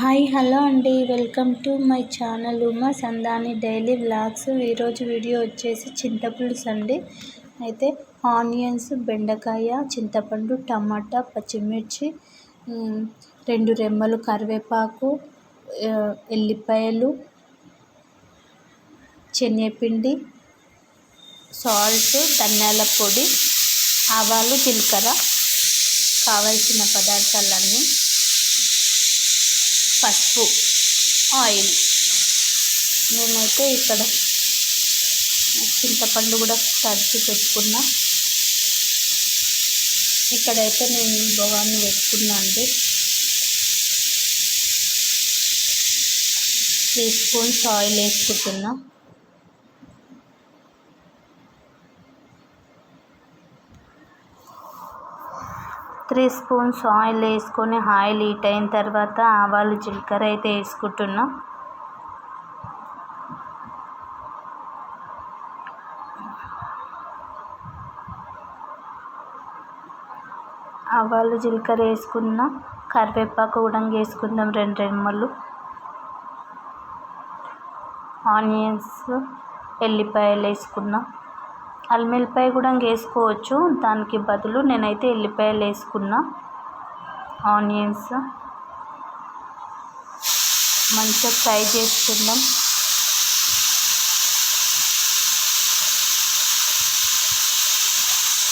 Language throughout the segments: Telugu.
హాయ్ హలో అండి. Welcome to my channel Uma Sandani daily vlogs. ఈరోజు వీడియో వచ్చేసి చింతపులుసు అండి అయితే ఆనియన్స్ బెండకాయ చింతపండు టమాటా పచ్చిమిర్చి రెండు రెమ్మలు కరివేపాకు ఎల్లిపాయలు శనగపిండి సాల్ట్ ధనియాల పొడి ఆవాలు జీలకర్ర కావలసిన పదార్థాలన్నీ పసుపు ఆయిల్. నేనైతే ఇక్కడ చింతపండు కూడా తడిచి పెట్టుకున్నా. ఇక్కడైతే నేను భవాన్ని పెట్టుకున్నా అండి. త్రీ స్పూన్స్ ఆయిల్ వేసుకుంటున్నా. త్రీ స్పూన్స్ ఆయిల్ వేసుకొని ఆయిల్ హీట్ అయిన తర్వాత ఆవాలు జీలకర్ర అయితే వేసుకుంటున్నాం. ఆవాలు జీలకర్ర వేసుకున్న కరివేపాకు కూడా వేసుకుందాం రెండు రెమ్మలు. ఆనియన్స్ ఎల్లిపాయలు వేసుకున్నాం. అల్లిపాయ కూడా వేసుకోవచ్చు దానికి బదులు నేనైతే ఎల్లిపాయలు వేసుకున్నా. ఆనియన్స్. మంచిగా ఫ్రై చేసుకుందాం.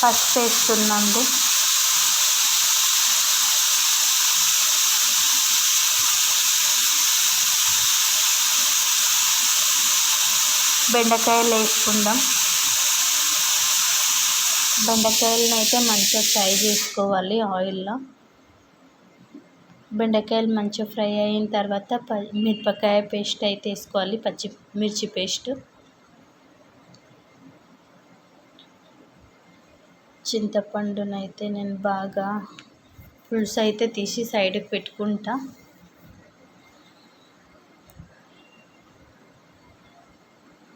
పసుపు వేస్తున్నాండి. బెండకాయలు వేసుకుందాం. బెండకాయలను అయితే మంచిగా ఫ్రై చేసుకోవాలి ఆయిల్లో. బెండకాయలు మంచిగా ఫ్రై అయిన తర్వాత ప మిరపకాయ పేస్ట్ అయితే వేసుకోవాలి పచ్చి మిర్చి పేస్ట్. చింతపండునైతే నేను బాగా పులుసు అయితే తీసి సైడ్కి పెట్టుకుంటా.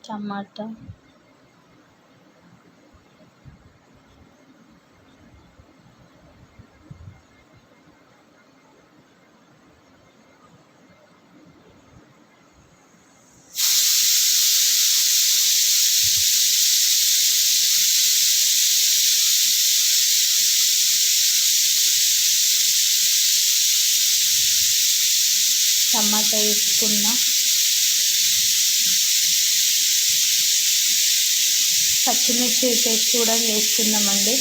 టమాటా టమాటా వేసుకున్నా పచ్చిమిర్చి పేస్ట్ కూడా వేసుకుందామండి.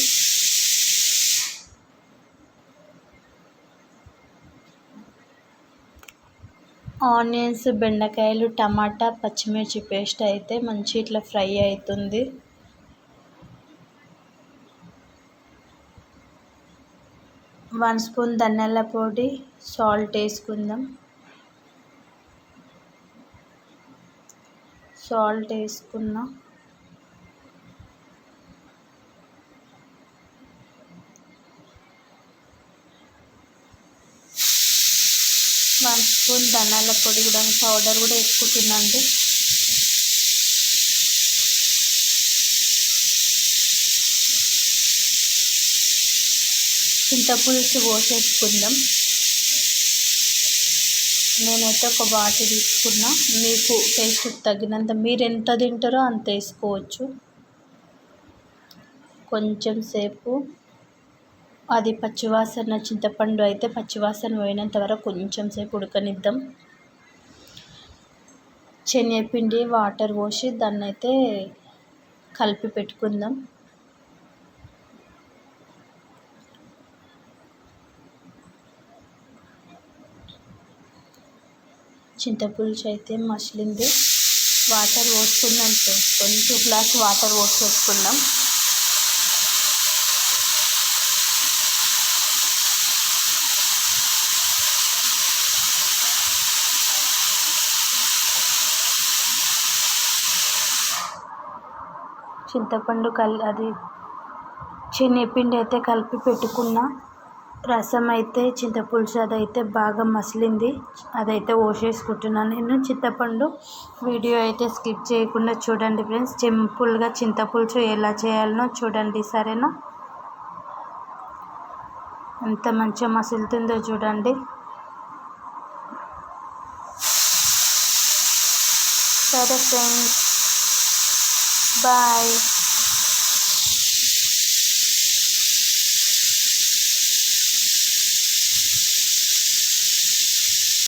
ఆనియన్స్ బెండకాయలు టమాటా పచ్చిమిర్చి పేస్ట్ అయితే మంచి ఇట్లా ఫ్రై అవుతుంది. వన్ స్పూన్ ధనియాల పొడి సాల్ట్ వేసుకుందాం. సాల్ట్ వేసుకున్నా వన్ స్పూన్ ధనాల పొడి కూడా పౌడర్ కూడా వేసుకుంటున్నాండి చింతపులుసు పోసేసుకుందాం. నేనైతే ఒక బాటిల్ తీసుకున్నా. మీకు టేస్ట్ తగినంత మీరు ఎంత తింటారో అంత వేసుకోవచ్చు. కొంచెం సేపు. అది పచ్చివాసన చింతపండు అయితే పచ్చివాసన పోయినంత వరకు కొంచెం సేపు ఉడకనిద్దాం. శనగపిండి వాటర్ పోసి దాన్ని అయితే కలిపి పెట్టుకుందాం. చింతపులుసు అయితే మసిలింది. వాటర్ పోసుకుందాం కొంచెం గ్లాస్ వాటర్ పోసేసుకుందాం చింతపండు కల్ అది శనగపిండి అయితే కలిపి పెట్టుకున్నా. రసం అయితే చింతపులుసు అదైతే బాగా మసిలింది. అదైతే ఓసేసుకుంటున్నాను నేను. చింతపండు వీడియో అయితే స్కిప్ చేయకుండా చూడండి ఫ్రెండ్స్. సింపుల్గా చింతపులుసు ఎలా చేయాలనో చూడండి సరేనా? ఎంత మంచిగా మసులుతుందో చూడండి. సరే ఫ్రెండ్స్. బాయ్.